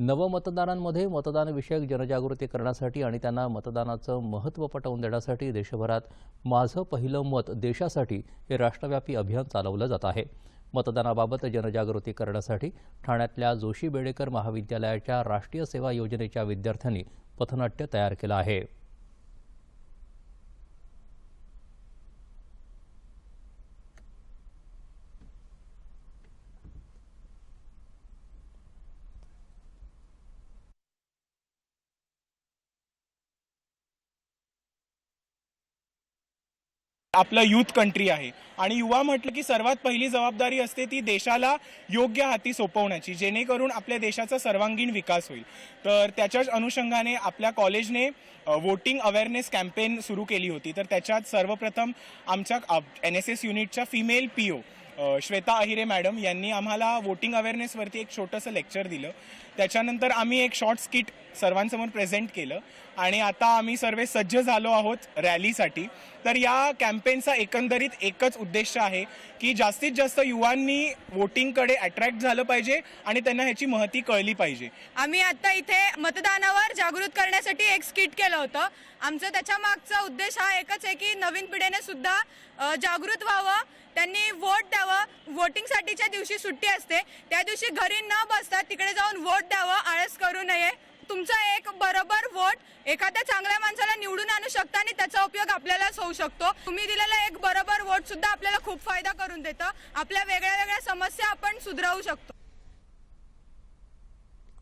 नवमतदारांमध्ये मतदानविषयक जनजागृती करण्यासाठी आणि त्यांना मतदानाचं महत्त्व पटवून देण्यासाठी देशभरात माझं पहिलं मत देशासाठी हे राष्ट्रव्यापी अभियान चालवलं जात आहे. मतदानाबाबत जनजागृती करण्यासाठी ठाण्यातल्या जोशी बेडेकर महाविद्यालयाच्या राष्ट्रीय सेवा योजनेच्या विद्यार्थ्यांनी पथनाट्य तयार केलं आहे. आपलं युथ कंट्री आहे. आणि युवा म्हटलं की सर्वात पहिली जबाबदारी असते ती देशाला योग्य हाती सोपवण्याची जेणेकरून आपल्या देशाचा सर्वांगीण विकास होईल. तर त्याच्याच अनुषंगाने आपल्या कॉलेजने वोटिंग अवेअरनेस कॅम्पेन सुरू केली होती. तर त्याच्यात सर्वप्रथम आमच्या एन एस एस युनिटच्या female P O Shweta Ahire madam यांनी आम्हाला वोटिंग अवेअरनेसवरती एक छोटंसं लेक्चर दिलं. त्याच्यानंतर आम्ही एक शॉर्ट स्किट सर्वांसमोर प्रेझेंट केलं. आणि आता आम्ही सर्व सज्ज झालो आहोत रॅलीसाठी तर या कॅम्पेनचा एकंदरीत एकच उद्देश आहे की जास्तीत जास्त युवांनी वोटिंगकडे अट्रॅक्ट झालं पाहिजे आणि त्यांना ह्याची महती कळली पाहिजे. आम्ही आता इथे मतदानावर जागृत करण्यासाठी एक स्किट केलं होतं. आमचं त्याच्या मागचा उद्देश हा एकच आहे की नवीन पिढीने सुद्धा जागृत व्हावं. त्यांनी वोट द्यावं. वोटिंगसाठीच्या दिवशी सुट्टी असते. त्या दिवशी घरी न बसता तिकडे जाऊन वोट द्यावं आळस करू नये. तुमचा एक बरोबर वोट एखाद्या चांगल्या माणसाला निवडून आणू शकता आणि त्याचा उपयोग आपल्यालाच होऊ शकतो. तुम्ही दिलेला एक बरोबर वोट सुद्धा आपल्याला खूप फायदा करून देतं. आपल्या वेगळ्या वेगळ्या समस्या आपण सुधारवू शकतो.